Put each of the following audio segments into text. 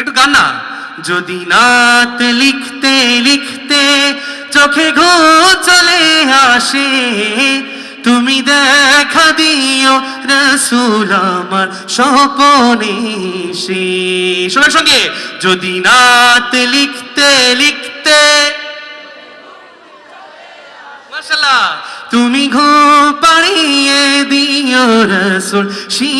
একটু গান না। যদি নাত লিখতে লিখতে চোখে ঘো চলে আসে, তুমি দেখা দিও রসুল আমার স্বপনে সে সবার সঙ্গে, যদি নাত লিখতে লিখতে মাশাল্লাহ তুমি ঘো পাড়িয়ে দিও রসুল শিওরে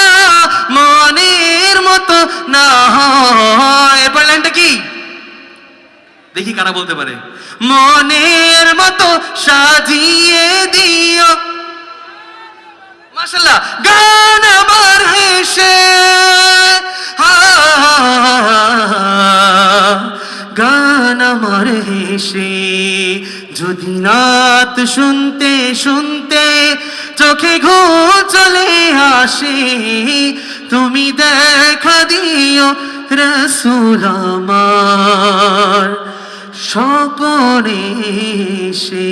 দেখি কারা বলতে পারে। মনের মতো সাজিয়ে দিও। মাশাল্লাহ গান আমার হেসে। গান আমার হেসে। যদি নাত শুনতে শুনতে চোখে ঘু চলে আসে, তুমি দেখা দিও রসুল আমার। স্বপনে সে